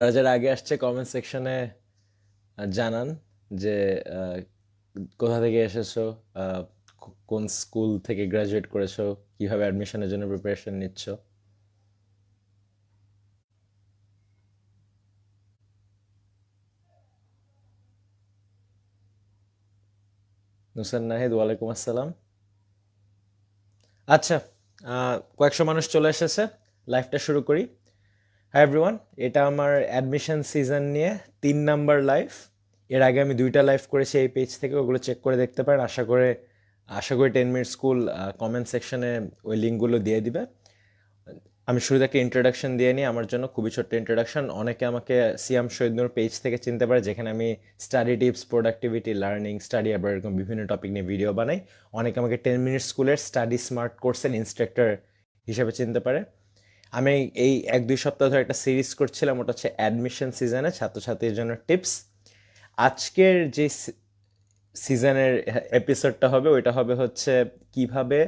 যারা যারা আগে আসছে কমেন্ট সেকশনে জানান যে কোথা থেকে এসেছ কোন স্কুল থেকে গ্রাজুয়েট করেছ, কীভাবে অ্যাডমিশনের জন্য প্রিপারেশন নিচ্ছ? নুসান নাহিদ, ওয়ালাইকুম আসসালাম। আচ্ছা কয়েকশো মানুষ চলে এসেছে লাইভটা শুরু করি। হাই এভরিওয়ান এটা আমার অ্যাডমিশন সিজন নিয়ে তিন নাম্বার লাইভ এর আগে আমি দুইটা লাইভ করেছি এই পেজ থেকে, ওগুলো চেক করে দেখতে পারেন। আশা করে, আশা করি টেন মিনিট স্কুল কমেন্ট সেকশনে ওই লিঙ্কগুলো দিয়ে দিবে। আমি শুরু থেকে ইন্ট্রোডাকশন দিয়ে নিই। আমার জন্য খুবই ছোট্ট ইন্ট্রোডাকশন অনেকে আমাকে সিয়াম শহীদনুর পেজ থেকে চিনতে পারে, যেখানে আমি study tips productivity learning study আবার এরকম বিভিন্ন টপিক নিয়ে ভিডিও বানাই। অনেকে আমাকে টেন মিনিট স্কুলের স্টাডি স্মার্ট কোর্সের ইনস্ট্রাক্টর হিসেবে চিনতে পারে। আমি এই এক দুই সপ্তাহ ধরে একটা সিরিজ করছিলাম, ওটা হচ্ছে অ্যাডমিশন সিজনে ছাত্রছাত্রীর জন্য টিপস আজকের যে সিজনের এপিসোডটা হবে, ওইটা হবে হচ্ছে কীভাবে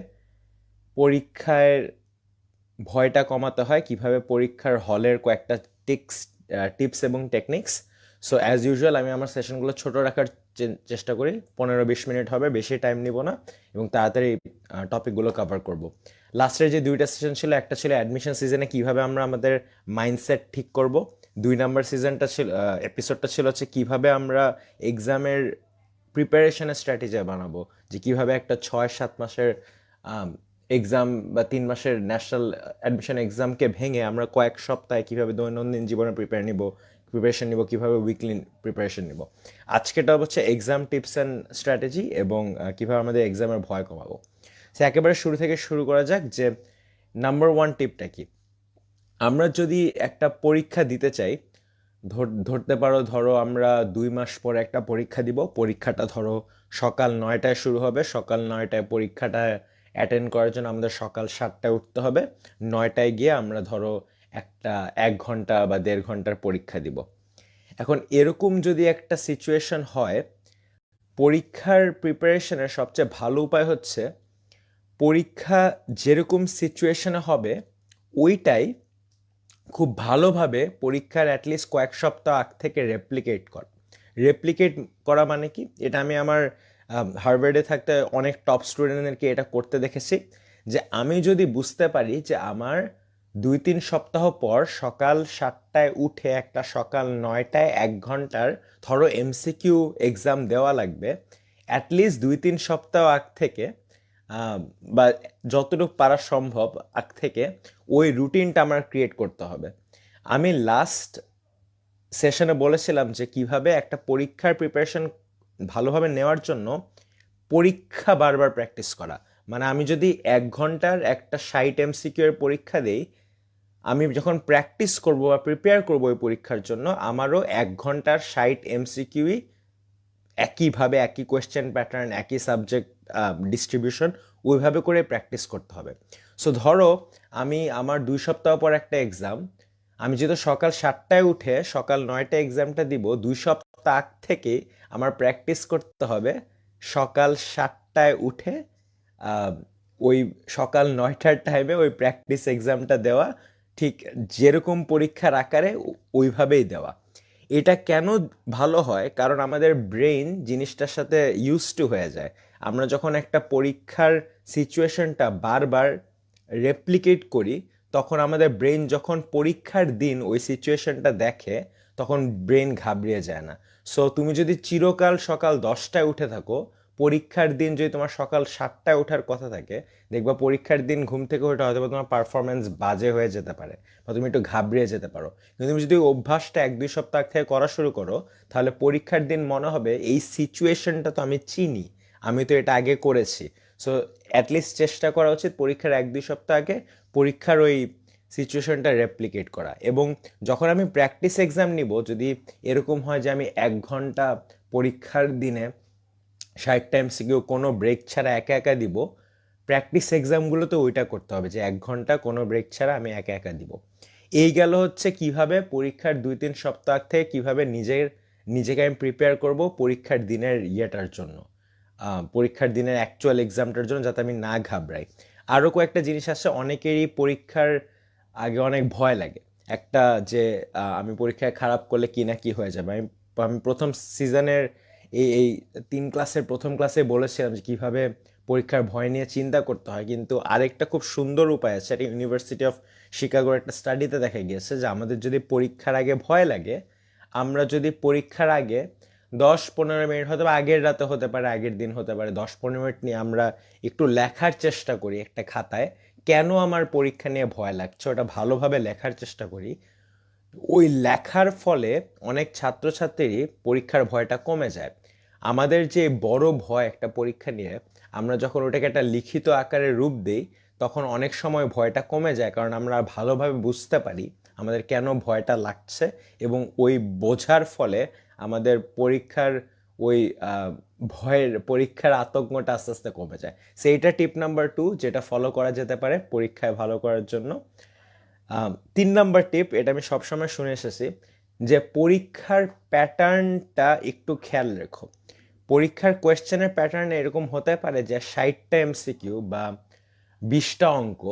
পরীক্ষার ভয়টা কমাতে হয়, কীভাবে পরীক্ষার হলের কয়েকটা টিক্স টিপস এবং টেকনিক্স সো অ্যাজ ইউজুয়াল আমি আমার সেশনগুলো ছোট রাখার চেষ্টা করি। পনেরো বিশ মিনিট হবে, বেশি টাইম নিব না এবং তাড়াতাড়ি টপিকগুলো কভার করব। লাস্টের যে দুইটা সেশন ছিল, একটা ছিল অ্যাডমিশন সিজনে কীভাবে আমরা আমাদের মাইন্ডসেট ঠিক করব। দুই নাম্বার সিজনটা ছিল এপিসোডটা ছিল হচ্ছে কীভাবে আমরা এক্সামের প্রিপারেশনের স্ট্র্যাটেজি বানাবো। যে কীভাবে একটা ছয়, সাত মাসের এক্সাম বা তিন মাসের ন্যাশনাল অ্যাডমিশন এক্সামকে ভেঙে আমরা কয়েক সপ্তাহে কীভাবে দৈনন্দিন জীবনে প্রিপেয়ার নিব প্রিপারেশন নিব, কীভাবে উইকলি প্রিপারেশন নিব। আজকেটা হচ্ছে এক্সাম টিপস অ্যান্ড স্ট্র্যাটেজি এবং কীভাবে আমাদের এক্সামের ভয় কমাবো। সে একেবারে শুরু থেকে শুরু করা যাক যে নাম্বার ওয়ান টিপটা কি। আমরা যদি একটা পরীক্ষা দিতে চাই, ধর- ধরতে পারো, ধরো আমরা দুই মাস পরে একটা পরীক্ষা দিব। পরীক্ষাটা ধরো সকাল নয়টায় শুরু হবে। সকাল নয়টায় পরীক্ষাটা অ্যাটেন্ড করার জন্য আমাদের সকাল সাতটায় উঠতে হবে। নয়টায় গিয়ে আমরা ধরো একটা, এক ঘণ্টা বা দেড় ঘণ্টার পরীক্ষা দিব। এখন এরকম যদি একটা সিচুয়েশন হয়, পরীক্ষার প্রিপারেশনের সবচেয়ে ভালো উপায় হচ্ছে পরীক্ষা যেরকম সিচুয়েশনে হবে, ওইটাই খুব ভালোভাবে পরীক্ষার অ্যাটলিস্ট কয়েক সপ্তাহ আগ থেকে রেপ্লিকেট কর। রেপ্লিকেট করা মানে কি? এটা আমি আমার হার্ভার্ডে থাকতে অনেক টপ স্টুডেন্টদেরকে এটা করতে দেখেছি, যে আমি যদি বুঝতে পারি যে আমার দুই তিন সপ্তাহ পর সকাল সাতটায় উঠে একটা সকাল নয়টায় এক ঘণ্টার ধরো এমসিকিউ এক্সাম দেওয়া লাগবে অ্যাটলিস্ট দুই তিন সপ্তাহ আগ থেকে বা যতটুকু পারা সম্ভব আগ থেকে ওই রুটিনটা আমার ক্রিয়েট করতে হবে। আমি লাস্ট সেশনে বলেছিলাম যে কীভাবে একটা পরীক্ষার প্রিপারেশন ভালোভাবে নেওয়ার জন্য পরীক্ষা বারবার প্র্যাকটিস করা। মানে আমি যদি এক ঘণ্টার একটা সাইট এমসিকিউ এর পরীক্ষা দেই, আমি যখন প্র্যাকটিস করব বা প্রিপেয়ার করব ওই পরীক্ষার জন্য, আমারও এক ঘণ্টার ষাট এমসিকিউই একইভাবে, একই কোয়েশ্চেন প্যাটার্ন একই সাবজেক্ট ডিস্ট্রিবিউশন ওইভাবে করে প্র্যাকটিস করতে হবে। সো ধরো আমি আমার দুই সপ্তাহ পর একটা এক্সাম আমি যেহেতু সকাল সাতটায় উঠে সকাল নয়টায় এক্সামটা দিব, দুই সপ্তাহ আগ থেকে আমার প্র্যাকটিস করতে হবে সকাল সাতটায় উঠে ওই সকাল নয়টার টাইমে ওই প্র্যাকটিস এক্সামটা দেওয়া, ঠিক যেরকম পরীক্ষার আকারে ওইভাবেই দেওয়া। এটা কেন ভালো হয়? কারণ আমাদের ব্রেইন জিনিসটার সাথে ইউজ টু হয়ে যায়। আমরা যখন একটা পরীক্ষার সিচুয়েশনটা বারবার রেপ্লিকেট করি, তখন আমাদের ব্রেন যখন পরীক্ষার দিন ওই সিচুয়েশনটা দেখে, তখন ব্রেন ঘাবড়িয়ে যায় না। সো তুমি যদি চিরকাল সকাল দশটায় উঠে থাকো পরীক্ষার দিন যদি তোমার সকাল সাতটায় ওঠার কথা থাকে, দেখবা পরীক্ষার দিন ঘুম থেকে ওঠা হয়তো বা তোমার পারফরমেন্স বাজে হয়ে যেতে পারে বা তুমি একটু ঘাবড়িয়ে যেতে পারো। কিন্তু তুমি যদি অভ্যাসটা এক দুই সপ্তাহ থেকে করা শুরু করো, তাহলে পরীক্ষার দিন মনে হবে এই সিচুয়েশনটা তো আমি চিনি, আমি তো এটা আগে করেছি। সো অ্যাটলিস্ট চেষ্টা করা উচিত পরীক্ষার এক দুই সপ্তাহ আগে পরীক্ষার ওই সিচুয়েশনটা রেপ্লিকেট করা। এবং যখন আমি প্র্যাকটিস এক্সাম নিব, যদি এরকম হয় যে আমি এক ঘণ্টা পরীক্ষার দিনে ষাট টাইম সিকিউ কোনো ব্রেক ছাড়া একা একা দিব। প্র্যাকটিস এক্সামগুলোতে ওইটা করতে হবে যে এক ঘণ্টা কোনো ব্রেক ছাড়া আমি একা একা দিব। এই গেল হচ্ছে কীভাবে পরীক্ষার দুই তিন সপ্তাহ থেকে কীভাবে নিজের, নিজেকে আমি প্রিপেয়ার করব পরীক্ষার দিনের ইয়েটার জন্য। পরীক্ষার দিনের অ্যাকচুয়াল এক্সামটার জন্য যাতে আমি না ঘাবড়াই। আরও কয়েকটা জিনিস আছে, অনেকেরই পরীক্ষার আগে অনেক ভয় লাগে। একটা যে আমি পরীক্ষায় খারাপ করলে কি না কি হয়ে যাবে? আমি আমি প্রথম সিজনের এই এই তিন ক্লাসের প্রথম ক্লাসে বলেছিলাম যে কীভাবে পরীক্ষার ভয় নিয়ে চিন্তা করতে হয়। কিন্তু আরেকটা খুব সুন্দর উপায় আছে। এটা ইউনিভার্সিটি অফ শিকাগোর একটা স্টাডিতে দেখা গিয়েছে যে আমাদের যদি পরীক্ষার আগে ভয় লাগে, আমরা যদি পরীক্ষার আগে দশ পনেরো মিনিট হয়তো বা আগের রাতে হতে পারে, আগের দিন হতে পারে, দশ পনেরো মিনিট নিয়ে আমরা একটু লেখার চেষ্টা করি একটা খাতায়, কেন আমার পরীক্ষা নিয়ে ভয় লাগছে? ওটা ভালোভাবে লেখার চেষ্টা করি। ওই লেখার ফলে অনেক ছাত্রছাত্রীরই পরীক্ষার ভয়টা কমে যায়। আমাদের যে বড় ভয় একটা পরীক্ষা নিয়ে, আমরা যখন ওটাকে একটা লিখিত আকারে রূপ দিই, তখন অনেক সময় ভয়টা কমে যায়, কারণ আমরা ভালোভাবে বুঝতে পারি আমাদের কেন ভয়টা লাগছে এবং ওই বোঝার ফলে আমাদের পরীক্ষার ওই ভয়ের, পরীক্ষার আতঙ্কটা আস্তে আস্তে কমে যায়। সেইটা টিপ নাম্বার টু, যেটা ফলো করা যেতে পারে পরীক্ষায় ভালো করার জন্য। তিন নাম্বার টিপ, এটা আমি সবসময় শুনে এসেছি, যে পরীক্ষার প্যাটার্নটা একটু খেয়াল রেখো। পরীক্ষার কোয়েশ্চেনের প্যাটার্ন এরকম হতে পারে যে ষাটটা এমসিকিউ বা বিশটা অঙ্ক।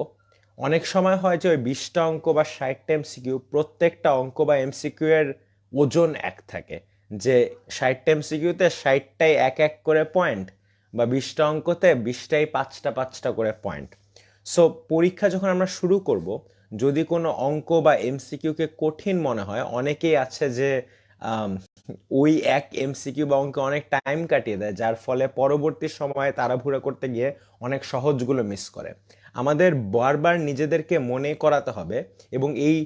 অনেক সময় হয় যে ওই বিশটা অঙ্ক বা ষাটটা এমসিকিউ প্রত্যেকটা অঙ্ক বা এমসিকিউ এর ওজন এক থাকে। যে ষাটটা এমসিকিউতে ষাটটাই এক এক করে পয়েন্ট বা বিশটা অঙ্কতে বিশটাই পাঁচটা পাঁচটা করে পয়েন্ট সো পরীক্ষা যখন আমরা শুরু করব, যদি কোনো অঙ্ক বা এমসিকিউকে কঠিন মনে হয়, অনেকেই আছে যে ওই এক এমসিকিউ বা অঙ্কে অনেক টাইম কাটিয়ে দেয়, যার ফলে পরবর্তী সময়ে তাড়াহুড়ো করতে গিয়ে অনেক সহজগুলো মিস করে। আমাদের বারবার নিজেদেরকে মনে করাতে হবে এবং এই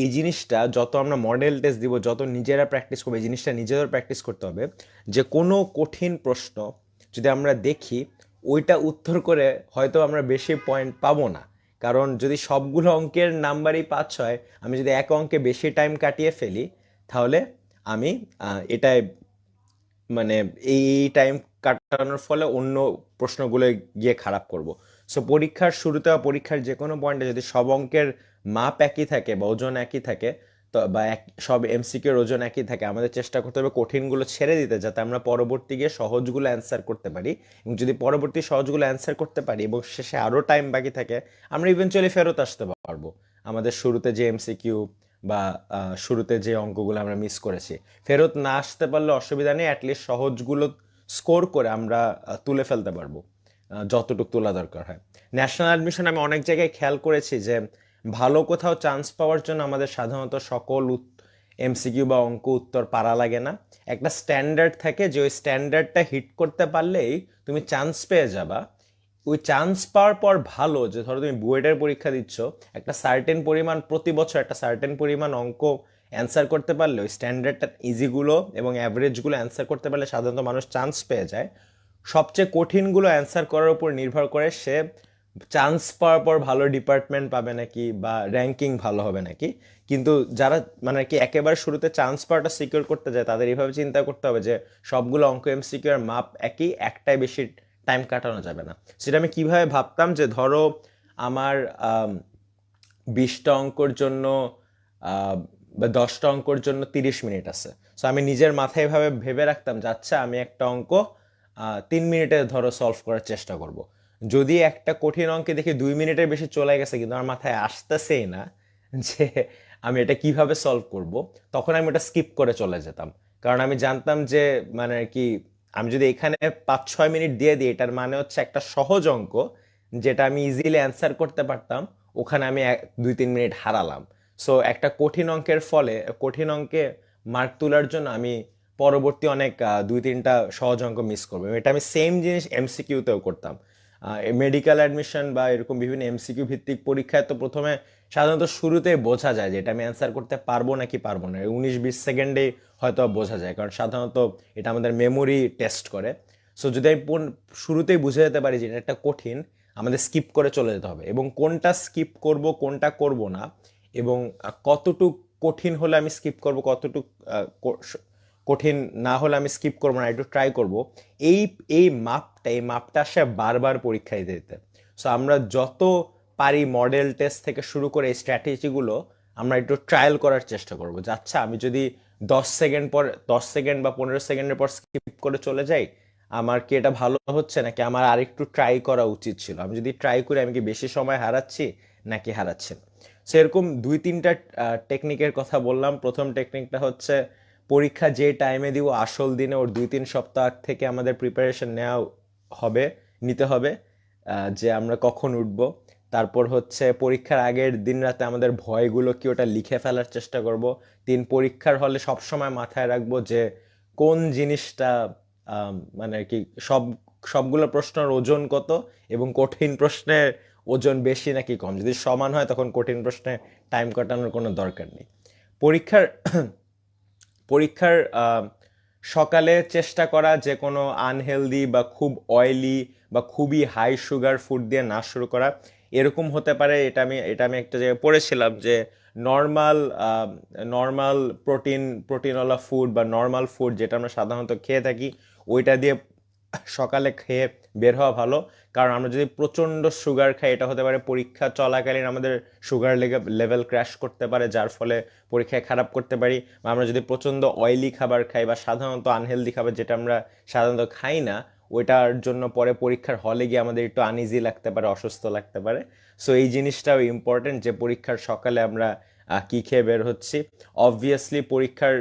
এই জিনিসটা যত আমরা মডেল টেস্ট দিব, যত নিজেরা প্র্যাকটিস করব, এই জিনিসটা নিজেদের প্র্যাকটিস করতে হবে যে কোনো কঠিন প্রশ্ন যদি আমরা দেখি, ওইটা উত্তর করে হয়তো আমরা বেশি পয়েন্ট পাবো না। কারণ যদি সবগুলো অঙ্কের নাম্বারই পাঁচ হয়, আমি যদি এক অঙ্কে বেশি টাইম কাটিয়ে ফেলি, তাহলে আমি এটায় মানে এই টাইম কাটানোর ফলে অন্য প্রশ্নগুলো গিয়ে খারাপ করব। সো পরীক্ষার শুরুতে বা পরীক্ষার যে কোনো পয়েন্টে যদি সব অঙ্কের মাপ একই থাকে বা ওজন একই থাকে, তো বা এক, সব এমসিকিউর ওজন একই থাকে, আমাদের চেষ্টা করতে হবে কঠিনগুলো ছেড়ে দিতে যাতে আমরা পরবর্তী গিয়ে সহজগুলো অ্যান্সার করতে পারি। এবং যদি পরবর্তী সহজগুলো অ্যান্সার করতে পারি এবং শেষে আরও টাইম বাকি থাকে, আমরা ইভেনচুয়ালি ফেরত আসতে পারব। আমাদের শুরুতে যে এমসিকিউ বা শুরুতে যে অঙ্কগুলো আমরা মিস করেছি। ফেরত না আসতে পারলে অসুবিধা নেই অ্যাটলিস্ট সহজগুলো স্কোর করে আমরা তুলে ফেলতে পারব যতটুকু তোলা দরকার হয়। ন্যাশনাল অ্যাডমিশন আমি অনেক জায়গায় খেয়াল করেছি যে, ভালো কোথাও চান্স পাওয়ার জন্য আমাদের সাধারণত সকল এমসিকিউ বা অঙ্ক উত্তর পারা লাগে না। একটা স্ট্যান্ডার্ড থাকে যে ওই স্ট্যান্ডার্ডটা হিট করতে পারলেই তুমি চান্স পেয়ে যাবা। ওই চান্স পাওয়ার পর ভালো, যে ধরো তুমি বুয়েটের পরীক্ষা দিচ্ছ, একটা সার্টেন পরিমাণ প্রতি বছর একটা সার্টেন পরিমাণ অঙ্ক অ্যান্সার করতে পারলে ওই স্ট্যান্ডার্ডটা ইজিগুলো এবং অ্যাভারেজগুলো অ্যান্সার করতে পারলে সাধারণত মানুষ চান্স পেয়ে যায়। সবচেয়ে কঠিনগুলো অ্যান্সার করার উপর নির্ভর করে সে চান্স পাওয়ার পর ভালো ডিপার্টমেন্ট পাবে নাকি বা র্যাঙ্কিং ভালো হবে নাকি। কিন্তু যারা মানে কি একেবারে শুরুতে চান্স পাওয়াটা সিকিউর করতে যায়, তাদের এইভাবে চিন্তা করতে হবে যে সবগুলো অঙ্ক এমসিকিউ এর মাপ একই, একটাই বেশি টাইম কাটানো যাবে না। সেটা আমি কীভাবে ভাবতাম যে ধরো আমার বিশটা অঙ্কর জন্য বা দশটা অঙ্কর জন্য তিরিশ মিনিট আছে। সো আমি নিজের মাথায় এভাবে ভেবে রাখতাম যে আচ্ছা আমি একটা অঙ্ক তিন মিনিটে ধরো সলভ করার চেষ্টা করব। যদি একটা কঠিন অঙ্কে দেখি দুই মিনিটের বেশি চলে গেছে, কিন্তু আমার মাথায় আসতেছেই না যে আমি এটা কীভাবে সলভ করব, তখন আমি ওটা স্কিপ করে চলে যেতাম। কারণ আমি জানতাম যে মানে আর কি আমি যদি এখানে পাঁচ ছয় মিনিট দিয়ে দিই, এটার মানে হচ্ছে একটা সহজ অঙ্ক, যেটা আমি ইজিলি অ্যান্সার করতে পারতাম, ওখানে আমি এক- দুই তিন মিনিট হারালাম। সো একটা কঠিন অঙ্কের ফলে, কঠিন অঙ্কে মার্ক তোলার জন্য আমি পরবর্তী অনেক দুই তিনটা সহজ অঙ্ক মিস করব। এটা আমি সেম জিনিস এমসিকিউতেও করতাম। মেডিকেল অ্যাডমিশন বা এরকম বিভিন্ন এমসিকিউ ভিত্তিক পরীক্ষায় তো প্রথমে সাধারণত শুরুতে বোঝা যায় যে এটা আমি অ্যান্সার করতে পারব নাকি পারব না। উনিশ বিশ সেকেন্ডে হয়তো বোঝা যায়, কারণ সাধারণত এটা আমাদের মেমোরি টেস্ট করে। সো যদি আমি শুরুতেই বুঝে যেতে পারি যে এটা একটা কঠিন, আমাদের স্কিপ করে চলে যেতে হবে। এবং কোনটা স্কিপ করব, কোনটা করব না, এবং কতটুক কঠিন হলে আমি স্কিপ করব, কতটুক কঠিন না হলে আমি স্কিপ করব না, একটু ট্রাই করব, এই এই মাপটা এই মাপটা আসে বারবার পরীক্ষা দিতে। দিতে সো আমরা যত পারি মডেল টেস্ট থেকে শুরু করে এই স্ট্র্যাটেজিগুলো আমরা একটু ট্রায়াল করার চেষ্টা করব। যে আচ্ছা আমি যদি দশ সেকেন্ড পর, দশ সেকেন্ড বা পনেরো সেকেন্ডের পর স্কিপ করে চলে যাই, আমার কি এটা ভালো হচ্ছে? নাকি আমার আরেকটু ট্রাই করা উচিত ছিল? আমি যদি ট্রাই করি, আমি কি বেশি সময় হারাচ্ছি? নাকি হারাচ্ছি সেরকম দুই তিনটা টেকনিকের কথা বললাম। প্রথম টেকনিকটা হচ্ছে পরীক্ষা যে টাইমে দিব, আসল দিনে ওর দুই তিন সপ্তাহ থেকে আমাদের প্রিপারেশন নেওয়া হবে, নিতে হবে যে আমরা কখন উঠবো। তারপর হচ্ছে পরীক্ষার আগের দিন রাতে আমাদের ভয়গুলো কি ওটা লিখে ফেলার চেষ্টা করব। তিন, পরীক্ষার হলে সবসময় মাথায় রাখব যে কোন জিনিসটা মানে কি সব, সবগুলো প্রশ্নের ওজন কত এবং কঠিন প্রশ্নের ওজন বেশি নাকি কম। যদি সমান হয় তখন কঠিন প্রশ্নে টাইম কাটানোর কোনো দরকার নেই। পরীক্ষার পরীক্ষার সকালে চেষ্টা করা যে কোনো আনহেলদি বা খুব অয়েলি বা খুবই হাই সুগার ফুড দিয়ে না শুরু করা। এরকম হতে পারে, এটা আমি এটা আমি একটা জায়গায় পড়েছিলাম যে নর্মাল নর্মাল প্রোটিন প্রোটিনওয়ালা ফুড বা নর্মাল ফুড যেটা আমরা সাধারণত খেয়ে থাকি, ওইটা দিয়ে সকালে খেয়ে বের হওয়া ভালো। কারণ আমরা যদি প্রচণ্ড সুগার খাই, এটা হতে পারে পরীক্ষা চলাকালীন আমাদের সুগার লেভেল ক্র্যাশ করতে পারে, যার ফলে পরীক্ষায় খারাপ করতে পারি। বা আমরা যদি প্রচণ্ড অয়েলি খাবার খাই বা সাধারণত আনহেলদি খাবার যেটা আমরা সাধারণত খাই না ওইটার জন্য পরে পরীক্ষার হলে গিয়ে আমাদের একটু আনইজি লাগতে পারে, অসুস্থ লাগতে পারে। সো এই জিনিসটাও ইম্পর্টেন্ট যে পরীক্ষার সকালে আমরা কী খেয়ে বের হচ্ছি। অবভিয়াসলি পরীক্ষার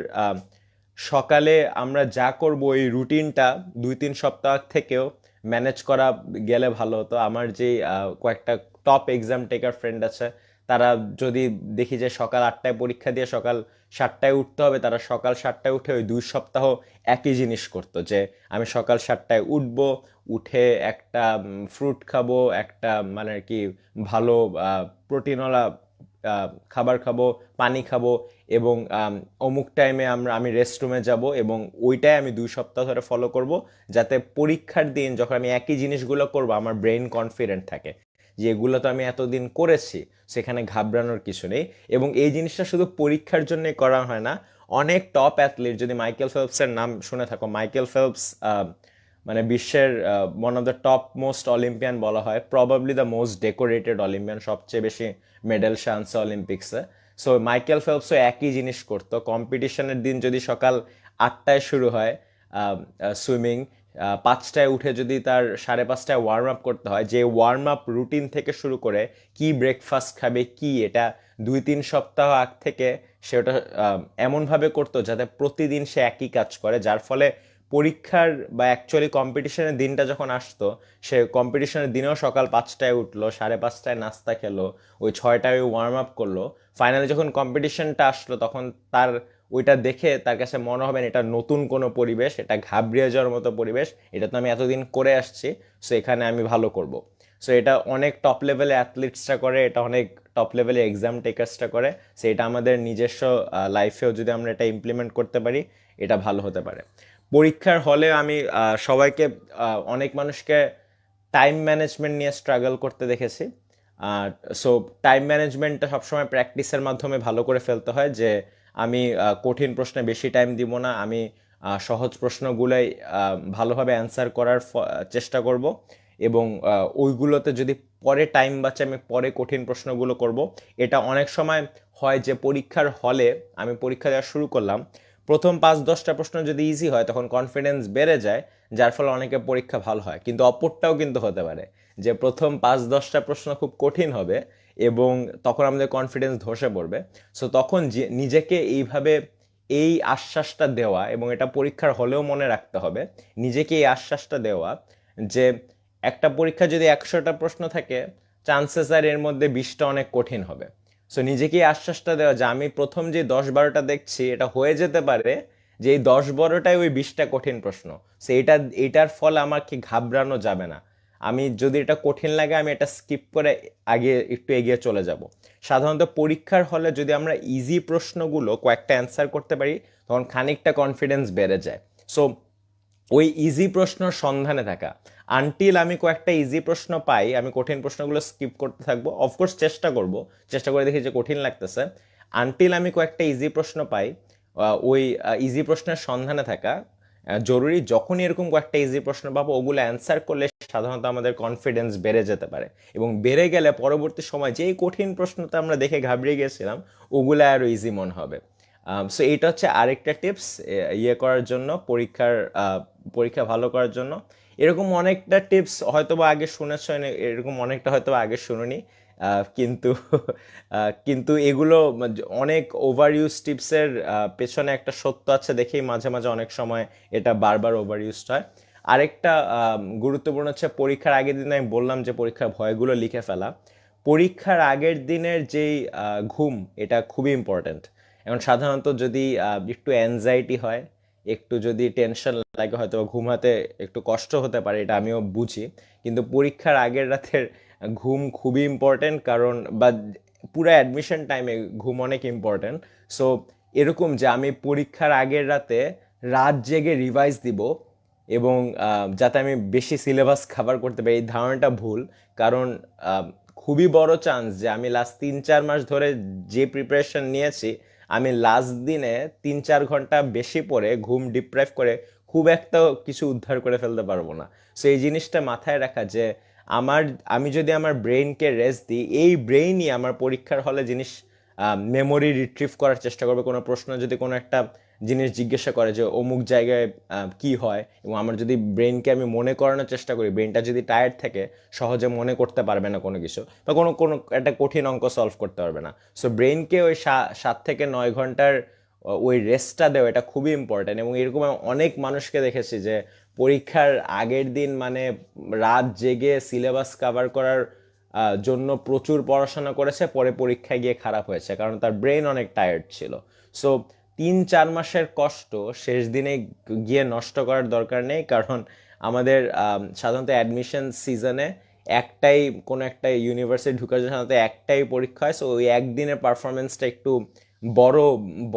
সকালে আমরা যা করব ওই রুটিনটা দুই তিন সপ্তাহ থেকেও ম্যানেজ করা গেলে ভালো হতো। আমার যে কয়েকটা টপ এক্সাম টেকার ফ্রেন্ড আছে তারা যদি দেখি যে সকাল আটটায় পরীক্ষা দিয়ে সকাল সাতটায় উঠতে হবে, তারা সকাল সাতটায় উঠে ওই দুই সপ্তাহ একই জিনিস করতো যে, আমি সকাল সাতটায় উঠবো, উঠে একটা ফ্রুট খাব, একটা মানে আর কি ভালো প্রোটিনওয়ালা খাবার খাব, পানি খাব এবং অমুক টাইমে আমরা, আমি রেস্টরুমে যাব এবং ওইটাই আমি দুই সপ্তাহ ধরে ফলো করব যাতে পরীক্ষার দিন যখন আমি একই জিনিসগুলো করব, আমার ব্রেন কনফিডেন্ট থাকে। যে এগুলো তো আমি এতদিন করেছি, সেখানে ঘাবড়ানোর কিছু নেই। এবং এই জিনিসটা শুধু পরীক্ষার জন্যই করা হয় না, অনেক টপ অ্যাথলিট যদি মাইকেল ফেলপসের নাম শুনে থাকো মাইকেল ফেলপস মানে বিশ্বের one of the top most Olympian বলা হয় probably the most decorated Olympian সবচেয়ে বেশি মেডেল সে আনছে অলিম্পিক্সে সো মাইকেল ফেলপসও একই জিনিস করতো। কম্পিটিশনের দিন যদি সকাল আটটায় শুরু হয় সুইমিং পাঁচটায় উঠে যদি তার সাড়ে পাঁচটায় ওয়ার্ম আপ করতে হয়, যে ওয়ার্ম আপ রুটিন থেকে শুরু করে কি ব্রেকফাস্ট খাবে, কি এটা দুই তিন সপ্তাহ আগ থেকে সে ওটা এমনভাবে করতো যাতে প্রতিদিন সে একই কাজ করে, যার ফলে পরীক্ষার বা অ্যাকচুয়ালি কম্পিটিশনের দিনটা যখন আসতো, সে কম্পিটিশনের দিনেও সকাল পাঁচটায় উঠল, সাড়ে পাঁচটায় নাস্তা খেলো, ওই ছয়টায় ওয়ার্ম আপ করল। ফাইনালি যখন কম্পিটিশনটা আসলো, তখন তার ওইটা দেখে তার কাছে মনে হবে এটা নতুন কোনো পরিবেশ, এটা ঘাবড়িয়ে যাওয়ার মতো পরিবেশ, এটা তো আমি এতদিন করে আসছি সো এখানে আমি ভালো করব। সো এটা অনেক টপ লেভেলে অ্যাথলিটসরা করে, এটা অনেক টপ লেভেলে এক্সাম টেকার্সরা করে সো এটা আমাদের নিজস্ব লাইফেও যদি আমরা এটা ইমপ্লিমেন্ট করতে পারি, এটা ভালো হতে পারে। পরীক্ষার হলে আমি সবাইকে অনেক মানুষকে টাইম ম্যানেজমেন্ট নিয়ে স্ট্রাগল করতে দেখেছি। সো টাইম ম্যানেজমেন্টটা সবসময় প্র্যাকটিসের মাধ্যমে ভালো করে ফেলতে হয় যে আমি কঠিন প্রশ্নে বেশি টাইম দিব না। আমি সহজ প্রশ্নগুলোই ভালোভাবে অ্যান্সার করার চেষ্টা করব এবং ওইগুলোতে যদি পরে টাইম বাঁচে, আমি পরে কঠিন প্রশ্নগুলো করব। এটা অনেক সময় হয় যে পরীক্ষার হলে আমি পরীক্ষা দেওয়া শুরু করলাম, প্রথম পাঁচ দশটা প্রশ্ন যদি ইজি হয়, তখন কনফিডেন্স বেড়ে যায়, যার ফলে অনেকে পরীক্ষা ভালো হয়। কিন্তু অপরটাও কিন্তু হতে পারে যে প্রথম পাঁচ দশটা প্রশ্ন খুব কঠিন হবে এবং তখন আমাদের কনফিডেন্স ধসে পড়বে। সো তখন যে- নিজেকে এইভাবে এই আশ্বাসটা দেওয়া এবং এটা পরীক্ষার হলেও মনে রাখতে হবে, নিজেকে এই আশ্বাসটা দেওয়া যে, একটা পরীক্ষা যদি একশোটা প্রশ্ন থাকে চান্সেস আর এর মধ্যে বিশটা অনেক কঠিন হবে। সো নিজেকে আশ্বাসটা দেওয়া যে, আমি প্রথম যে দশ বারোটা দেখছি, এটা হয়ে যেতে পারে যে, এই দশ বারোটায় ওই বিশটা কঠিন প্রশ্ন। সো এটা, এটার ফলে আমাকে ঘাবড়ানো যাবে না। আমি যদি এটা কঠিন লাগে, আমি এটা স্কিপ করে আগে একটু এগিয়ে চলে যাব। সাধারণত পরীক্ষার হলে যদি আমরা ইজি প্রশ্নগুলো কয়েকটা অ্যান্সার করতে পারি, তখন খানিকটা কনফিডেন্স বেড়ে যায়। সো ওই ইজি প্রশ্ন সন্ধানে থাকা। আনটিল আমি কয়েকটা ইজি প্রশ্ন পাই, আমি কঠিন প্রশ্নগুলো স্কিপ করতে থাকব অফকোর্স চেষ্টা করব, চেষ্টা করে দেখি যে কঠিন লাগতেছে। আনটিল আমি কয়েকটা ইজি প্রশ্ন পাই ওই ইজি প্রশ্নের সন্ধানে থাকা জরুরি যখনই এরকম কয়েকটা ইজি প্রশ্ন পাবো, ওগুলো অ্যান্সার করলে সাধারণত আমাদের কনফিডেন্স বেড়ে যেতে পারে। এবং বেড়ে গেলে পরবর্তী সময় যেই কঠিন প্রশ্নটা আমরা দেখে ঘাবড়িয়ে গেছিলাম ওগুলো আরও ইজি মনে হবে। সো এইটা হচ্ছে আরেকটা টিপস ইয়ে করার জন্য, পরীক্ষার পরীক্ষা ভালো করার জন্য। এরকম অনেকটা টিপস হয়তো বা আগে শুনেছ এরকম অনেকটা হয়তো আগে শুনুনি। কিন্তু কিন্তু এগুলো অনেক ওভার ইউজ টিপসের পেছনে একটা সত্য আছে দেখেই মাঝে মাঝে অনেক সময় এটা বারবার ওভার ইউজড হয়। আরেকটা গুরুত্বপূর্ণ হচ্ছে পরীক্ষার আগের দিন আমি বললাম যে পরীক্ষার ভয়গুলো লিখে ফেলা। পরীক্ষার আগের দিনের যেই ঘুম, এটা খুবই ইম্পর্ট্যান্ট এখন সাধারণত যদি একটু অ্যাংজাইটি হয়, একটু যদি টেনশন লাগে হয়তো ঘুমাতে একটু কষ্ট হতে পারে, এটা আমিও বুঝি। কিন্তু পরীক্ষার আগের রাতের ঘুম খুবই ইম্পর্ট্যান্ট কারণ, বা পুরো অ্যাডমিশন টাইমে ঘুম অনেক ইম্পর্ট্যান্ট সো এরকম যে আমি পরীক্ষার আগের রাতে রাত জেগে রিভাইজ দিব এবং যাতে আমি বেশি সিলেবাস খাবার করতে পারি, এই ধারণাটা ভুল। কারণ খুবই বড় চান্স যে আমি লাস্ট তিন চার মাস ধরে যে প্রিপারেশন নিয়েছি, আমি লাস্ট দিনে তিন চার ঘণ্টা বেশি পরে ঘুম ডিপ্রাইভ করে খুব একটা কিছু উদ্ধার করে ফেলতে পারব না। সো এই জিনিসটা মাথায় রাখা যে আমার, আমি যদি আমার ব্রেইনকে রেস্ট দিই, এই ব্রেইনই আমার পরীক্ষার হলে জিনিস মেমোরি রিট্রিভ করার চেষ্টা করবে। কোনো প্রশ্ন যদি কোনো একটা জিনিস জিজ্ঞাসা করে যে অমুক জায়গায় কি হয়? এবং আমার যদি ব্রেনকে আমি মনে করানোর চেষ্টা করি ব্রেনটা যদি টায়ার্ড থাকে, সহজে মনে করতে পারবে না কোনো কিছু বা কোনো কোনো একটা কঠিন অঙ্ক সলভ করতে পারবে না। সো ব্রেনকে ওই সাত থেকে নয় ঘণ্টার ওই রেস্টটা দেওয়া এটা খুবই ইম্পর্ট্যান্ট এবং এরকম অনেক মানুষকে দেখেছি যে পরীক্ষার আগের দিন মানে রাত জেগে সিলেবাস কভার করার জন্য প্রচুর পড়াশোনা করেছে, পরে পরীক্ষায় গিয়ে খারাপ হয়েছে, কারণ তার ব্রেন অনেক টায়ার্ড ছিল। সো তিন চার মাসের কষ্ট শেষ দিনে গিয়ে নষ্ট করার দরকার নেই, কারণ আমাদের সাধারণত অ্যাডমিশন সিজনে একটাই, কোনো একটা ইউনিভার্সিটি ঢুকার জন্য সাধারণত একটাই পরীক্ষা হয় সো ওই একদিনের পারফরমেন্সটা একটু বড়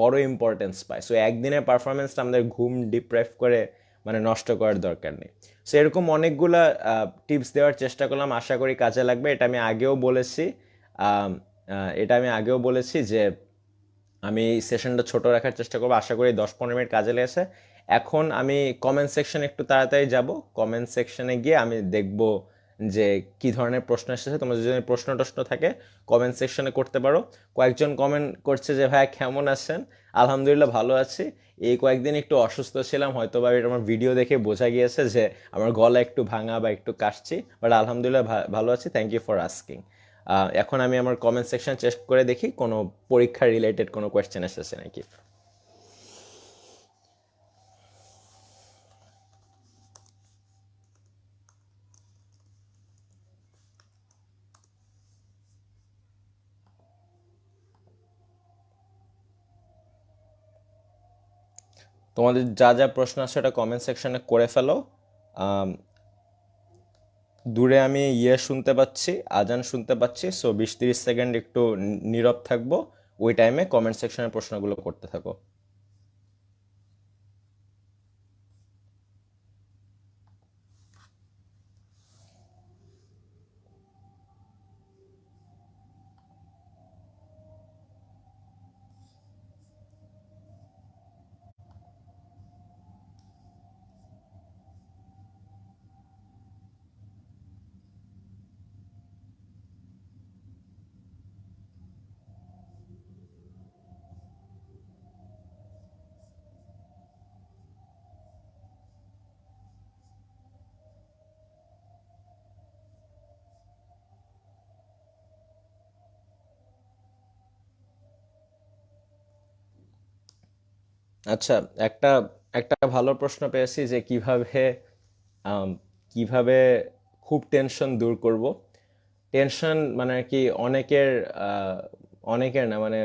বড় ইম্পর্টেন্স পায়। সো একদিনের পারফরমেন্সটা আমাদের ঘুম ডিপ্রাইভ করে মানে নষ্ট করার দরকার নেই। সো এরকম অনেকগুলা টিপস দেওয়ার চেষ্টা করলাম, আশা করি কাজে লাগবে। এটা আমি আগেও বলেছি এটা আমি আগেও বলেছি যে আমি সেশনটা ছোট রাখার চেষ্টা করব। আশা করি দশ পনেরো মিনিট কাজে লেগেছে। এখন আমি কমেন্ট সেকশনে একটু তাড়াতাড়ি যাব। কমেন্ট সেকশনে গিয়ে আমি দেখব যে কি ধরনের প্রশ্ন এসেছে। তোমার যদি প্রশ্ন টশ্ন থাকে কমেন্ট সেকশনে করতে পারো। কয়েকজন কমেন্ট করছে যে ভাইয়া কেমন আছেন? আলহামদুলিল্লাহ, ভালো আছি। এই কয়েকদিন একটু অসুস্থ ছিলাম। হয়তো বা এটা আমার ভিডিও দেখে বোঝা গিয়েছে যে, আমার গলা একটু ভাঙা বা একটু কাশছি। বাট আলহামদুলিল্লাহ ভালো আছি। থ্যাংক ইউ ফর আস্কিং এখন আমি আমার কমেন্ট সেকশন চেক করে দেখি কোনো পরীক্ষা রিলেটেড কোনো কোয়েশ্চেন এসেছে নাকি। তোমাদের যা যা প্রশ্ন আছে ওটা কমেন্ট সেকশনে করে ফেলো। দূরে আমি ইয়ে শুনতে পাচ্ছি, আজান শুনতে পাচ্ছি সো বিশ তিরিশ সেকেন্ড একটু নীরব থাকব, ওই টাইমে কমেন্ট সেকশনের প্রশ্নগুলো করতে থাকো। আচ্ছা একটা একটা ভালো প্রশ্ন পেয়েছি যে কীভাবে কীভাবে খুব টেনশন দূর করব। টেনশন মানে কি অনেকের অনেকের না মানে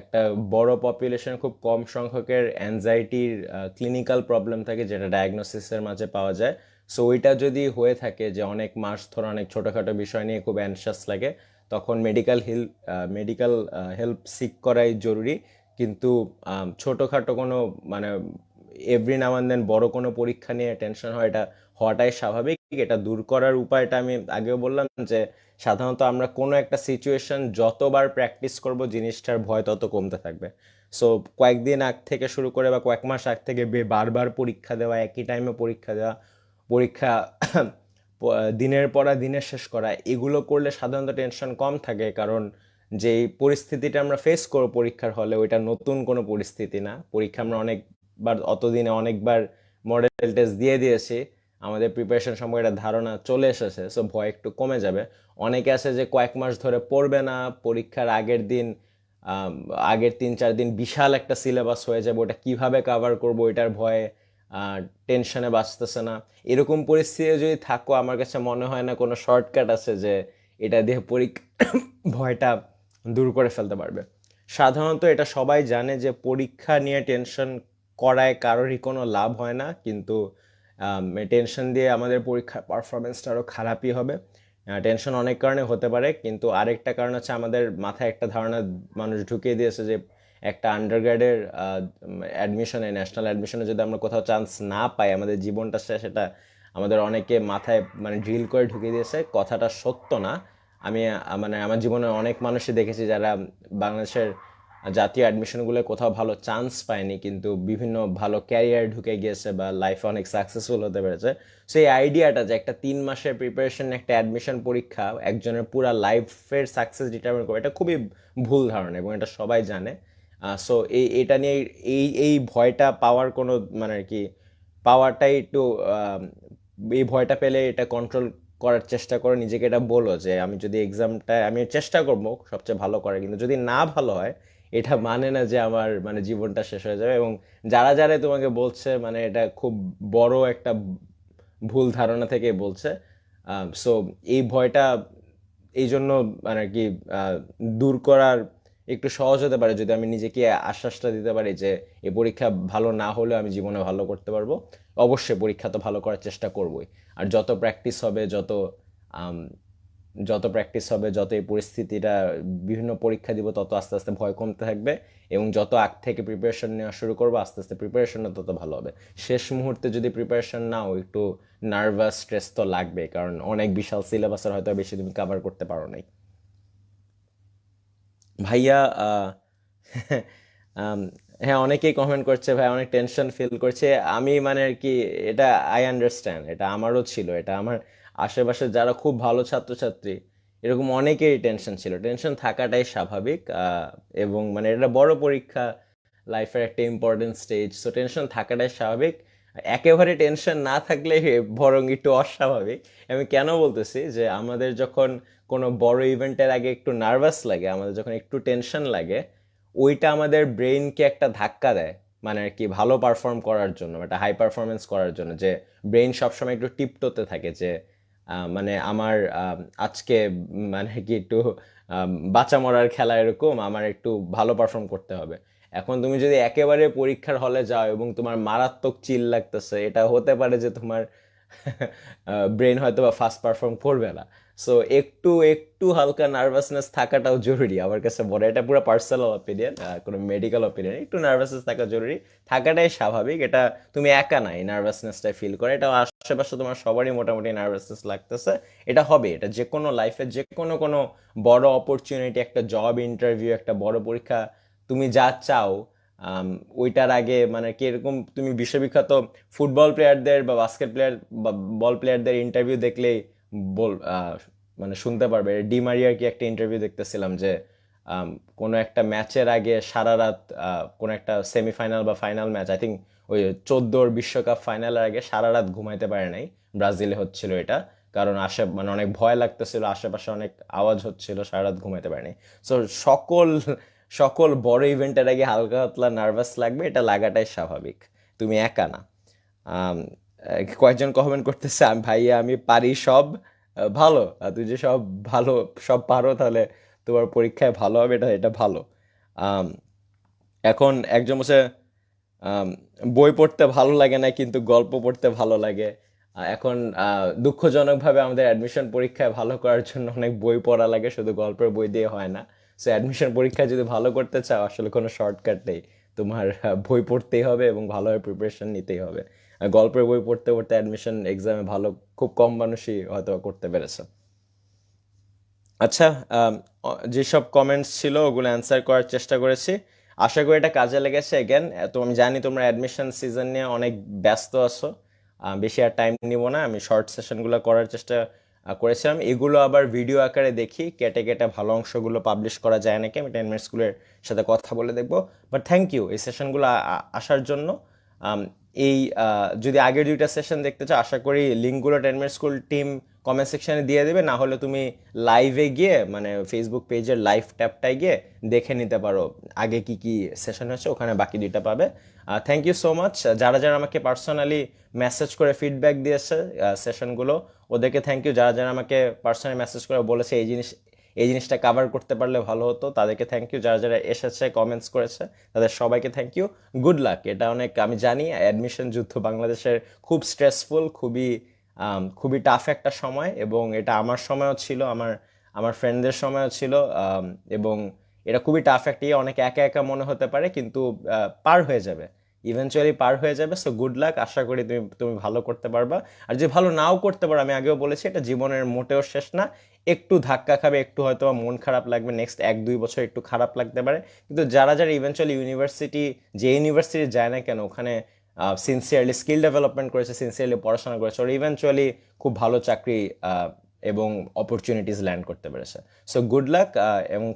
একটা বড় পপুলেশন খুব কম সংখ্যকের অ্যাংজাইটির ক্লিনিক্যাল প্রবলেম থাকে যেটা ডায়াগনোসিসের মাঝে পাওয়া যায়। সো ওইটা যদি হয়ে থাকে যে অনেক মাস ধরে অনেক ছোটোখাটো বিষয় নিয়ে খুব অ্যানশাস লাগে, তখন medical help medical help seek করাই জরুরি। কিন্তু ছোটোখাটো কোনো মানে এভরি অ্যান্ড দেন বড় কোনো পরীক্ষা নিয়ে টেনশন হয়, এটা হওয়াটাই স্বাভাবিক। এটা দূর করার উপায়টা আমি আগেও বললাম যে, সাধারণত আমরা কোনো একটা সিচুয়েশন যতবার প্র্যাকটিস করব, জিনিসটার ভয় তত কমতে থাকবে। সো কয়েকদিন আগ থেকে শুরু করে বা কয়েক মাস আগ থেকে বারবার পরীক্ষা দেওয়া, একই টাইমে পরীক্ষা দেওয়া, পরীক্ষা দিনের পর দিনের শেষ করা, এগুলো করলে সাধারণত টেনশন কম থাকে। কারণ যেই পরিস্থিতিটা আমরা ফেস করব পরীক্ষার হলে, ওইটা নতুন কোনো পরিস্থিতি না। পরীক্ষা আমরা অনেকবার, অতদিনে অনেকবার মডেল টেস্ট দিয়ে দিয়েছি। আমাদের প্রিপারেশন সম্পর্কে একটা ধারণা চলে এসেছে সো ভয় একটু কমে যাবে। অনেকে আছে যে কয়েক মাস ধরে পড়বে না, পরীক্ষার আগের দিন আগের তিন চার দিন বিশাল একটা সিলেবাস হয়ে যাবে, ওটা কীভাবে কাভার করব ওইটার ভয়ে টেনশনে বাঁচতেছে না। এরকম পরিস্থিতি যদি থাকো, আমার কাছে মনে হয় না কোনো শর্টকাট আছে যে এটা দিয়ে পরীক্ষা, ভয়টা দূর করে ফেলতে পারবে। সাধারণত এটা সবাই জানে যে পরীক্ষা নিয়ে টেনশন করায় কারোরই কোনো লাভ হয় না, কিন্তু টেনশন দিয়ে আমাদের পরীক্ষার পারফরমেন্সটা আরও খারাপই হবে। টেনশন অনেক কারণে হতে পারে, কিন্তু আরেকটা কারণ হচ্ছে আমাদের মাথায় একটা ধারণা মানুষ ঢুকিয়ে দিয়েছে যে একটা আন্ডারগ্রেডের অ্যাডমিশনে ন্যাশনাল অ্যাডমিশনে যদি আমরা কোথাও চান্স না পাই, আমাদের জীবনটা সেটা আমাদের অনেকে মাথায় মানে ড্রিল করে ঢুকিয়ে দিয়েছে। কথাটা সত্য না। আমি মানে আমার জীবনে অনেক মানুষই দেখেছি যারা বাংলাদেশের জাতীয় অ্যাডমিশনগুলো কোথাও ভালো চান্স পায়নি, কিন্তু বিভিন্ন ভালো ক্যারিয়ার ঢুকে গিয়েছে বা লাইফে অনেক সাকসেসফুল হতে পেরেছে। সেই আইডিয়াটা যে একটা তিন মাসের প্রিপারেশন একটা অ্যাডমিশন পরীক্ষা, একজনের পুরা লাইফের সাকসেস ডিটারমিন করবে, এটা খুবই ভুল ধারণা এবং এটা সবাই জানে। সো এই, এটা নিয়ে এই এই ভয়টা পাওয়ার কোনো মানে আর কি, পাওয়ারটাই একটু এই ভয়টা পেলে এটা কন্ট্রোল করার চেষ্টা করো, নিজেকে এটা বলো যে আমি যদি এক্সামটা আমি চেষ্টা করব সবচেয়ে ভালো করে কিন্তু যদি না ভালো হয়, এটা মানে না যে আমার মানে জীবনটা শেষ হয়ে যাবে। এবং যারা যারা তোমাকে বলছে মানে এটা খুব বড় একটা ভুল ধারণা থেকে বলছে সো এই ভয়টা, এই জন্য মানে কি দূর করার একটু সহজ হতে পারে যদি আমি নিজেকে আশ্বাসটা দিতে পারি যে এই পরীক্ষা ভালো না হলেও আমি জীবনে ভালো করতে পারব। অবশ্যই পরীক্ষা তো ভালো করার চেষ্টা করবই। আর যত প্র্যাকটিস হবে, যত যত প্র্যাকটিস হবে, যত এই পরিস্থিতিটা বিভিন্ন পরীক্ষা দিব, তত আস্তে আস্তে ভয় কমতে থাকবে এবং যত আগ থেকে প্রিপারেশন নেওয়া শুরু করব, আস্তে আস্তে প্রিপারেশনটা তত ভালো হবে। শেষ মুহূর্তে যদি প্রিপারেশন নাও, একটু নার্ভাস স্ট্রেস তো লাগবে কারণ অনেক বিশাল সিলেবাসের হয়তো বেশি তুমি কভার করতে পারো নাই। ভাইয়া হ্যাঁ অনেকেই কমেন্ট করছে ভাই অনেক টেনশন ফিল করছে। আমি মানে আর কি, এটা আই আন্ডারস্ট্যান্ড এটা আমারও ছিল, এটা আমার আশেপাশে যারা খুব ভালো ছাত্রছাত্রী, এরকম অনেকেরই টেনশন ছিল। টেনশন থাকাটাই স্বাভাবিক এবং মানে এটা বড় পরীক্ষা লাইফের একটা ইম্পর্টেন্ট স্টেজ সো টেনশন থাকাটাই স্বাভাবিক। একেবারে টেনশন না থাকলে বরং একটু অস্বাভাবিক। আমি কেন বলতেছি যে, আমাদের যখন কোনো বড় ইভেন্টের আগে একটু নার্ভাস লাগে, আমাদের যখন একটু টেনশন লাগে, ওইটা আমাদের ব্রেইনকে একটা ধাক্কা দেয় মানে আর কি ভালো পারফর্ম করার জন্য একটা হাই পারফরমেন্স করার জন্য, যে ব্রেইন সবসময় একটু টিপটোতে থাকে যে মানে আমার আজকে মানে কি একটু বাঁচা মরার খেলা এরকম, আমার একটু ভালো পারফর্ম করতে হবে। এখন তুমি যদি একেবারে পরীক্ষার হলে যাও এবং তোমার মারাত্মক চিল লাগতেছে, এটা হতে পারে যে তোমার ব্রেন হয়তো বা ফাস্ট পারফর্ম করবে না। সো একটু একটু হালকা নার্ভাসনেস থাকাটাও জরুরি। আমার কাছে বলে এটা পুরো পার্সোনাল অপিনিয়ন কোনো মেডিকেল অপিনিয়ন একটু নার্ভাসনেস থাকা জরুরি। থাকাটাই স্বাভাবিক, এটা তুমি একা নাই নার্ভাসনেসটা ফিল করে। এটা আশেপাশে তোমার সবারই মোটামুটি নার্ভাসনেস লাগতেছে। এটা হবে, এটা যে কোনো লাইফে যে কোনো কোনো বড় অপরচুনিটি একটা জব ইন্টারভিউ একটা বড় পরীক্ষা তুমি যা চাও ওইটার আগে মানে কীরকম তুমি বিশ্ববিখ্যাত ফুটবল প্লেয়ারদের বা বাস্কেট প্লেয়ার বা বল প্লেয়ারদের ইন্টারভিউ দেখলেই বল মানে শুনতে পারবে। ডি মারিয়ার কি একটা ইন্টারভিউ দেখতেছিলাম যে কোনো একটা ম্যাচের আগে সারা রাত কোনো একটা সেমিফাইনাল বা ফাইনাল ম্যাচ আই থিঙ্ক ওই চোদ্দোর বিশ্বকাপ ফাইনালের আগে সারা রাত ঘুমাইতে পারে নাই। ব্রাজিলে হচ্ছিল এটা। কারণ আশে মানে অনেক ভয় লাগতেছিল, আশেপাশে অনেক আওয়াজ হচ্ছিল, সারা রাত ঘুমাইতে পারেনি সো সকল সকল বড় ইভেন্টের আগে হালকা পাতলা নার্ভাস লাগবে, এটা লাগাটাই স্বাভাবিক। তুমি একা না। কয়েকজন কমেন্ট করতেছে ভাইয়া, আমি পারি সব ভালো। আর তুই যে সব ভালো, সব পারো, তাহলে তোমার পরীক্ষায় ভালো হবে, এটা এটা ভালো। এখন একজন বসে বই পড়তে ভালো লাগে না, কিন্তু গল্প পড়তে ভালো লাগে। এখন দুঃখজনকভাবে আমাদের অ্যাডমিশন পরীক্ষায় ভালো করার জন্য অনেক বই পড়া লাগে, শুধু গল্পের বই দিয়ে হয় না। সো অ্যাডমিশন পরীক্ষা যদি ভালো করতে চাও, আসলে কোনো শর্টকাট নেই। তোমার বই পড়তেই হবে এবং ভালোভাবে প্রিপারেশন নিতেই হবে। গল্পের বই পড়তে পড়তে অ্যাডমিশন এক্সামে ভালো, খুব কম মানুষই হয়তো করতে পেরেছে। আচ্ছা যেসব কমেন্টস ছিল ওগুলো অ্যান্সার করার চেষ্টা করেছি। আশা করি এটা কাজে লেগেছে এগেন তো আমি জানি তোমরা অ্যাডমিশন সিজন নিয়ে অনেক ব্যস্ত আছো। বেশি আর টাইম নিব না। আমি শর্ট সেশনগুলো করার চেষ্টা করেছিলাম। এগুলো আবার ভিডিও আকারে দেখি, কেটে কেটে ভালো অংশগুলো পাবলিশ করা যায় নাকি, আমি টেন স্কুলের সাথে কথা বলে দেখব। বাট থ্যাংক ইউ এই সেশনগুলো আসার জন্য। এই যদি আগের দুইটা সেশন দেখতে চাও, আশা করি লিঙ্কগুলো টেনমেন্ট স্কুল টিম কমেন্ট সেকশনে দিয়ে দেবে, না হলে তুমি লাইভে গিয়ে মানে ফেসবুক পেজের লাইভ ট্যাবটায় গিয়ে দেখে নিতে পারো আগে কি কি সেশন হয়েছে, ওখানে বাকি দুইটা পাবে। থ্যাংক ইউ সো মাচ যারা যারা আমাকে পার্সোনালি মেসেজ করে ফিডব্যাক দিয়েছে সেশনগুলো ওদেরকে থ্যাংক ইউ যারা যারা আমাকে পার্সোনালি মেসেজ করে বলেছে এই জিনিস, এই জিনিসটা কভার করতে পারলে ভালো হতো, তাদেরকে থ্যাংক ইউ যারা যারা এসেছে কমেন্টস করেছে, তাদের সবাইকে থ্যাংক ইউ গুড লাক এটা অনেক, আমি জানি অ্যাডমিশন যুদ্ধ বাংলাদেশের খুব স্ট্রেসফুল খুবই খুবই টাফ একটা সময় এবং এটা আমার সময়ও ছিল আমার আমার ফ্রেন্ডদের সময়ও ছিল এবং এটা খুবই টাফ একটা ইয়ে, অনেক একা একা মনে হতে পারে কিন্তু পার হয়ে যাবে। ইভেনচুয়ালি পার হয়ে যাবে সো গুড লাক আশা করি তুমি তুমি ভালো করতে পারবা। আর যে ভালো নাও করতে পারো আমি আগেও বলেছি এটা জীবনের মোটেও শেষ না। একটু ধাক্কা খাবে একটু হয়তো মন খারাপ লাগবে নেক্সট এক দুই বছর একটু খারাপ লাগতে পারে। কিন্তু যারা যারা ইভেনচুয়ালি ইউনিভার্সিটি যে ইউনিভার্সিটি যায় না কেন ওখানে সিনসিয়ারলি স্কিল ডেভেলপমেন্ট করেছে সিনসিয়ারলি পড়াশোনা করেছে ওর ইভেনচুয়ালি খুব ভালো চাকরি এবং অপরচুনিটিস ল্যান্ড করতে পেরেছে। সো গুড লাক এবং